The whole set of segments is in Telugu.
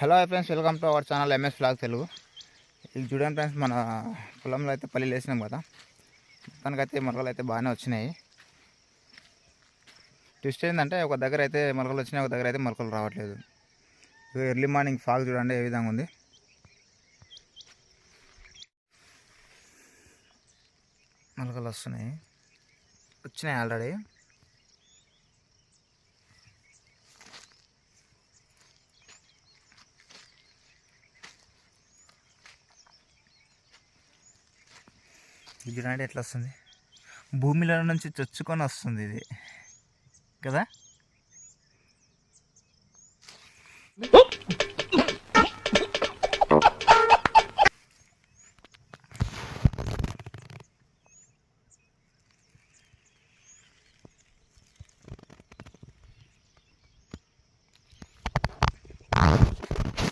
Hello friends welcome to our channel MS flag Telugu ఇది చూడండి ఫ్రెండ్స్ మన పొలంలో అయితే పల్లీలు వేసినాం కదా. మొత్తానికైతే మొలకలు అయితే బాగానే వచ్చినాయి. ట్విస్ట్ ఏంటంటే ఒక దగ్గర అయితే మొలకలు వచ్చినాయి ఒక దగ్గర అయితే మొలకలు రావట్లేదు. ఎర్లీ మార్నింగ్ ఫాగ్ చూడండి ఏ విధంగా ఉంది. మొలకలు వస్తున్నాయి. వచ్చినాయి ఆల్రెడీ ఇది చూడండి ఎట్లా వస్తుంది? భూమిలో నుంచి చొచ్చుకొని వస్తుంది ఇది. కదా?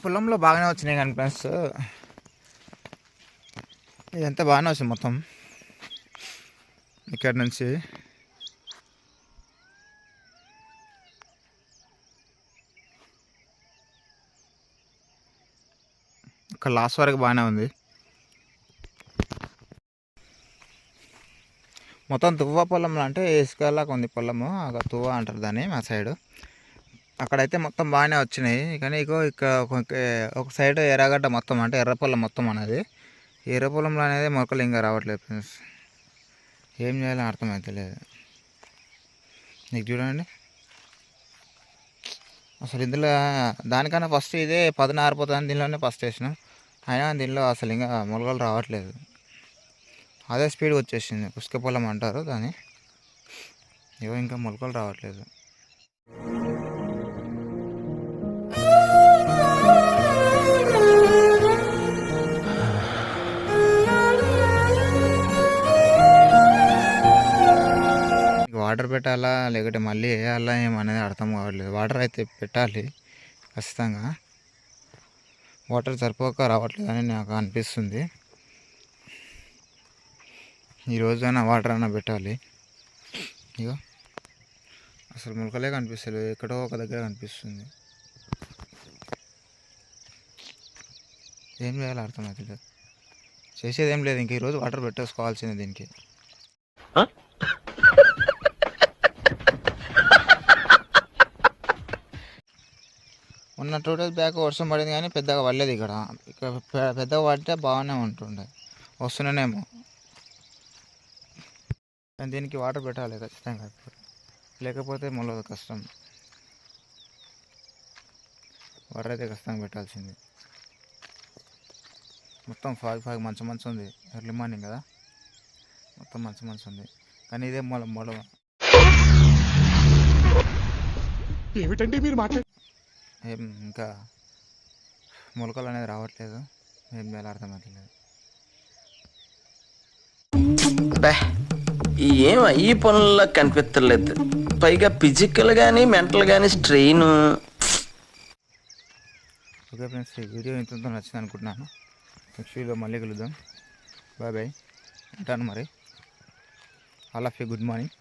పొలంలో బాగానే వచ్చినాయి కానీ ఫ్రెండ్స్ ఇదంతా బాగానే వచ్చింది మొత్తం. ఇక్కడ నుంచి. ఇక్కడ లాస్ట్ వరకు బాగానే ఉంది. మొత్తం తువ్వ పొలంలో అంటే ఇసుకలాగా ఉంది పొలము. అక్కడ తువ్వ అంటారు దాన్ని మా సైడు. అక్కడైతే మొత్తం బాగానే వచ్చినాయి. కానీ ఇక ఇక్కడ ఒక- ఒక సైడ్ ఎర్రగడ్డ మొత్తం అంటే ఎర్ర పొలం మొత్తం అనేది. ఎర్ర పొలంలో అనేది మొక్కలు ఇంకా రావట్లేదు ఫ్రెండ్స్. ఏం చేయాలో అర్థమవుతలేదు నీకు చూడండి. అసలు ఇందులో దానికన్నా ఫస్ట్ ఇదే పదిన ఆరిపోతుంది దీనిలోనే ఫస్ట్ వేసిన. అయినా దీనిలో అసలు ఇంకా మొలకలు రావట్లేదు. అదే స్పీడ్ వచ్చేసింది. పుష్క పొలం అంటారు దాన్ని. ఏవో ఇంకా మొలకలు రావట్లేదు. పెట్టాలా? లేకపోతే మళ్ళీ వేయాలా? ఏమనేది అర్థం కావట్లేదు. వాటర్ అయితే పెట్టాలి. ఖచ్చితంగా. వాటర్ సరిపోక రావట్లేదు అని నాకు అనిపిస్తుంది. ఈ రోజైనా వాటర్ అయినా పెట్టాలి. ఇక అసలు మొలకలే కనిపిస్తలేదు. ఎక్కడో ఒక దగ్గర కనిపిస్తుంది. ఏం చేయాలో అర్థమవుతుంది చేసేది ఏం లేదు. ఇంక ఈరోజు వాటర్ పెట్టేసుకోవాల్సిందే దీనికి. మొన్న టూ డేస్ బ్యాక్ వర్షం పడింది కానీ పెద్దగా పడలేదు ఇక్కడ. ఇక్కడ పెద్దగా పడితే బాగానే ఉంటుండే. వస్తున్నానేమో. కానీ దీనికి వాటర్ పెట్టాలి ఖచ్చితంగా లేకపోతే మొలదు కష్టం. వాటర్ అయితే ఖచ్చితంగా పెట్టాల్సింది. మొత్తం ఫాగ్ ఫాగ్ మంచి మంచి ఉంది. ఎర్లీ మార్నింగ్ కదా? మొత్తం మంచి మంచి ఉంది. కానీ ఇదే మొల మొల ఏమిటండి మీరు మాట ఏం ఇంకా మొలకలు అనేది రావట్లేదు. ఏం చేయాలో అర్థమవుతలేదు బే ఏం ఈ పనుల్లో కనిపించలేదు పైగా ఫిజికల్ కానీ మెంటల్ కానీ స్ట్రెయిన్ ఓకే ఫ్రెండ్స్ ఈ వీడియో ఇంతతో నచ్చింది అనుకుంటున్నాను. నెక్స్ట్ వీడియో మళ్ళీ కలుద్దాం. Bye bye. ఉంటాను మరి. All of you good morning.